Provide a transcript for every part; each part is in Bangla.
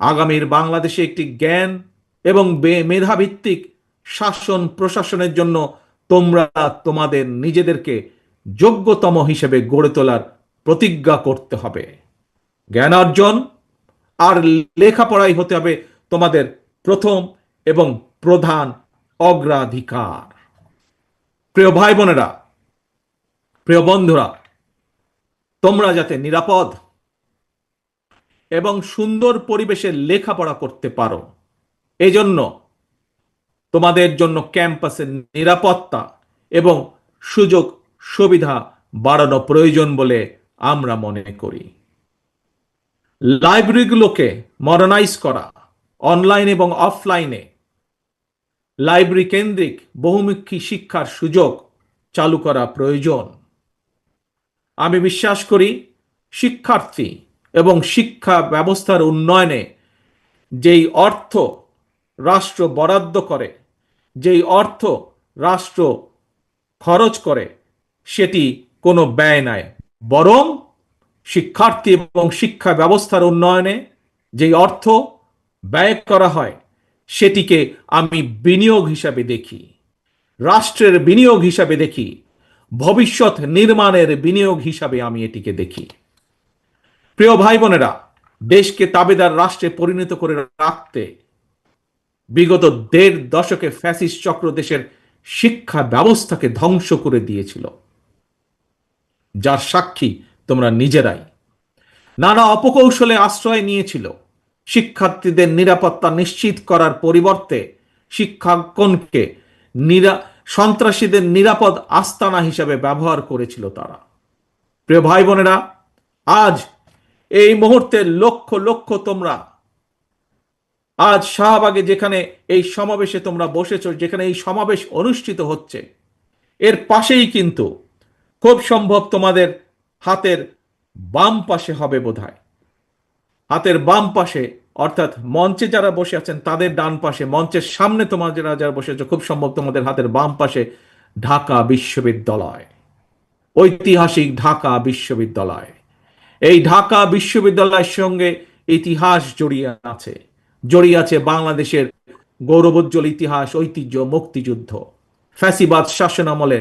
আগামীর বাংলাদেশে একটি জ্ঞান এবং মেধাভিত্তিক শাসন প্রশাসনের জন্য তোমরা তোমাদের নিজেদেরকে যোগ্যতম হিসেবে গড়ে তোলার প্রতিজ্ঞা করতে হবে। জ্ঞান অর্জন আর লেখাপড়াই হতে হবে তোমাদের প্রথম এবং প্রধান অগ্রাধিকার। প্রিয় ভাই বোনেরা, প্রিয় বন্ধুরা, তোমরা যাতে নিরাপদ এবং সুন্দর পরিবেশে লেখাপড়া করতে পারো। এজন্য তোমাদের জন্য ক্যাম্পাসের নিরাপত্তা এবং সুযোগ সুবিধা বাড়ানো প্রয়োজন বলে আমরা মনে করি। লাইব্রেরিগুলোকে মডার্নাইজ করা, অনলাইন এবং অফলাইনে লাইব্রেরি কেন্দ্রিক বহুমুখী শিক্ষার সুযোগ চালু করা প্রয়োজন। আমি বিশ্বাস করি শিক্ষার্থী এবং শিক্ষা ব্যবস্থার উন্নয়নে যেই অর্থ রাষ্ট্র বরাদ্দ করে, যেই অর্থ রাষ্ট্র খরচ করে, সেটি কোনো ব্যয় নয় বরং শিক্ষার্থী এবং শিক্ষা ব্যবস্থার উন্নয়নে যেই অর্থ ব্যয় করা হয়, সেটিকে আমি বিনিয়োগ হিসাবে দেখি। রাষ্ট্রের বিনিয়োগ হিসাবে দেখি, ভবিষ্যৎ নির্মাণের বিনিয়োগ হিসাবে আমি এটিকে দেখি। প্রিয় ভাই বোনেরা, দেশকে তাবেদার রাষ্ট্রে পরিণত করে রাখতে বিগত দেড় দশকে ফ্যাসিস্ট চক্র দেশের শিক্ষা ব্যবস্থাকে ধ্বংস করে দিয়েছিল। যার সাক্ষী তোমরা নিজেরাই। নানা অপকৌশলে আশ্রয় নিয়েছিল। শিক্ষার্থীদের নিরাপত্তা নিশ্চিত করার পরিবর্তে শিক্ষাঙ্কনকে সন্ত্রাসীদের নিরাপদ আস্তানা হিসাবে ব্যবহার করেছিল তারা। প্রিয় ভাই বোনেরা, আজ এই মুহূর্তে লক্ষ লক্ষ তোমরা। আজ শাহবাগে যেখানে এই সমাবেশে তোমরা বসেছ, যেখানে এই সমাবেশ অনুষ্ঠিত হচ্ছে, এর পাশেই কিন্তু খুব সম্ভব তোমাদের হাতের বাম পাশে হবে বোধহয়। হাতের বাম পাশে, অর্থাৎ মঞ্চে যারা বসে আছেন, তাদের ডান পাশে, মঞ্চের সামনে তোমার যারা যারা বসে আছো, খুব সম্ভব তোমাদের হাতের বাম পাশে ঢাকা বিশ্ববিদ্যালয়। ঐতিহাসিক ঢাকা বিশ্ববিদ্যালয়। এই ঢাকা বিশ্ববিদ্যালয়ের সঙ্গে ইতিহাস জড়িয়ে আছে জড়িয়ে আছে বাংলাদেশের গৌরবোজ্জ্বল ইতিহাস, ঐতিহ্য, মুক্তিযুদ্ধ। ফ্যাসিবাদ শাসনামলে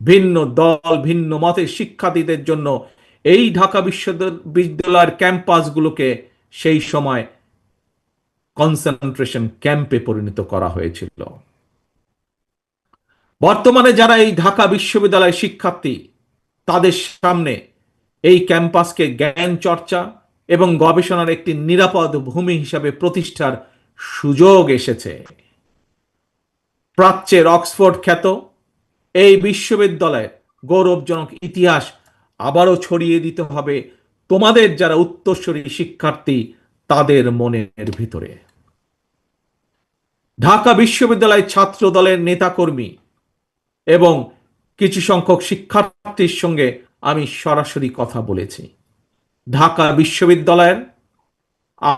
ভিন্ন দল, ভিন্ন মতের শিক্ষার্থীদের জন্য এই ঢাকা বিশ্ববিদ্যালয়ের ক্যাম্পাসগুলোকে সেই সময় কনসেন্ট্রেশন ক্যাম্পে পরিণত করা হয়েছিল। বর্তমানে যারা এই ঢাকা বিশ্ববিদ্যালয়ের শিক্ষার্থী, তাদের সামনে এই ক্যাম্পাসকে জ্ঞান চর্চা এবং গবেষণার একটি নিরাপদ ভূমি হিসাবে প্রতিষ্ঠার সুযোগ এসেছে। প্রাচ্যের অক্সফোর্ড খ্যাত এই বিশ্ববিদ্যালয়ের গৌরবজনক ইতিহাস আবারও ছড়িয়ে দিতে হবে তোমাদের যারা উত্তরসূরি শিক্ষার্থী তাদের মনের ভিতরে। ঢাকা বিশ্ববিদ্যালয় ছাত্র দলের নেতাকর্মী এবং কিছু সংখ্যক শিক্ষার্থীর সঙ্গে আমি সরাসরি কথা বলেছি। ঢাকা বিশ্ববিদ্যালয়ের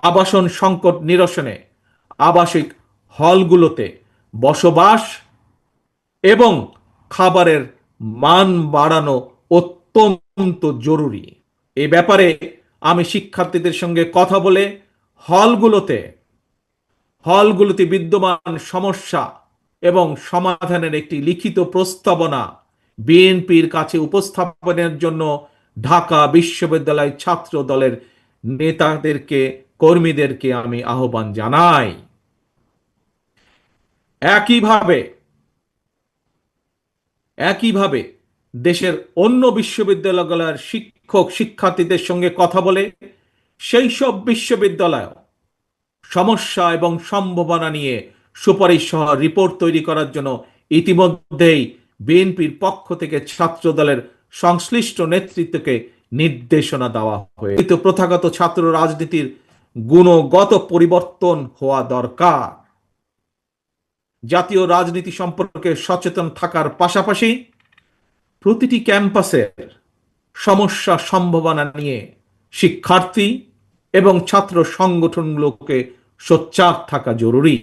আবাসন সংকট নিরসনে আবাসিক হলগুলোতে বসবাস এবং খাবারের মান বাড়ানো অত্যন্ত জরুরি। এ ব্যাপারে আমি শিক্ষার্থীদের সঙ্গে কথা বলে হলগুলোতে হলগুলোতে বিদ্যমান সমস্যা এবং সমাধানের একটি লিখিত প্রস্তাবনা বিএনপির কাছে উপস্থাপনের জন্য ঢাকা বিশ্ববিদ্যালয় ছাত্র দলের নেতাদেরকে, কর্মীদেরকে আমি আহ্বান জানাই। একইভাবে একইভাবে দেশের অন্য বিশ্ববিদ্যালয়গুলোর শিক্ষক শিক্ষার্থীদের সঙ্গে কথা বলে সেই সব বিশ্ববিদ্যালয় সমস্যা এবং সম্ভাবনা নিয়ে সুপারিশ সহ রিপোর্ট তৈরি করার জন্য ইতিমধ্যেই বিএনপির পক্ষ থেকে ছাত্র দলের সংশ্লিষ্ট নেতৃত্বকে নির্দেশনা দেওয়া হয়েছে। প্রথাগত ছাত্র রাজনীতির গুণগত পরিবর্তন হওয়া দরকার। জাতীয় রাজনীতি সম্পর্কে সচেতন থাকার পাশাপাশি প্রতিটি ক্যাম্পাসের সমস্যা সম্ভাবনা নিয়ে শিক্ষার্থী এবং ছাত্র সংগঠনগুলোকে সোচ্চার থাকা জরুরি।